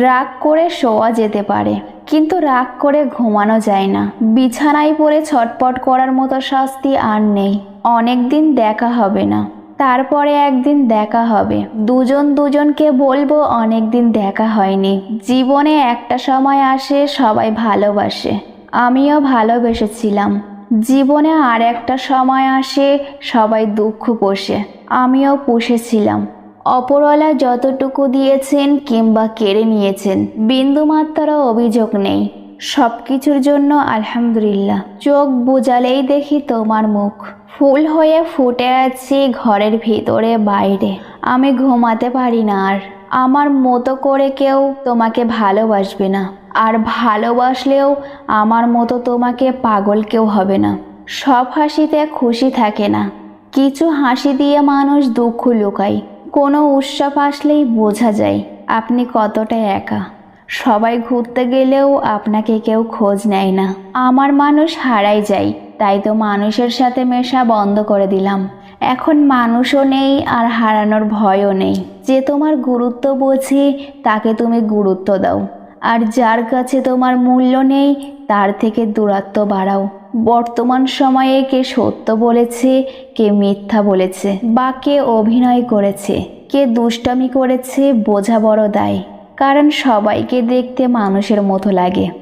রাগ করে শোয়া যেতে পারে। কিন্তু রাগ করে ঘুমানো যায় না। বিছানায় পড়ে ছটপট করার মতো শাস্তি আর নেই। অনেক দিন দেখা হবে না। তারপরে একদিন দেখা হবে। দুজন দুজনকে বলব অনেক দিন দেখা হয়নি। জীবনে একটা সময় আসে সবাই ভালোবাসে। আমিও ভালোবেসেছিলাম। জীবনে আর একটা সময় আসে সবাই দুঃখ পোষে। আমিও পুষেছিলাম। অপরওয়ালা যতটুকু দিয়েছেন কিংবা কেড়ে নিয়েছেন, বিন্দুমাত্রারও অভিযোগ নেই। সব কিছুর জন্য আলহামদুলিল্লাহ। চোখ বুজালেই দেখি তোমার মুখ। ফুল হয়ে ফুটে আছে ঘরের ভিতরে, বাইরে। আমি ঘুমাতে পারি না আর। আমার মতো করে কেউ তোমাকে ভালোবাসবে না। আর ভালোবাসলেও আমার মতো তোমাকে পাগল কেউ হবে না। সব হাসিতে খুশি থাকে না। কিছু হাসি দিয়ে মানুষ দুঃখ লুকায়। কোনো উৎসব আসলেই বোঝা যায় আপনি কতটা একা। সবাই ঘুরতে গেলেও আপনাকে কেউ খোঁজ নেয় না। আমার মানুষ হারাই যায় তাই তো মানুষের সাথে মেশা বন্ধ করে দিলাম। এখন মানুষও নেই আর হারানোর ভয়ও নেই। যে তোমার গুরুত্ব বোঝে, তাকে তুমি গুরুত্ব দাও। আর যার কাছে তোমার মূল্য নেই, তার থেকে দূরত্ব বাড়াও। বর্তমান সময়ে কে সত্য বলেছে, কে মিথ্যা বলেছে বা কে অভিনয় করেছে, কে দুষ্টামি করেছে বোঝা বড় দায়। কারণ সবাইকে দেখতে মানুষের মতো লাগে।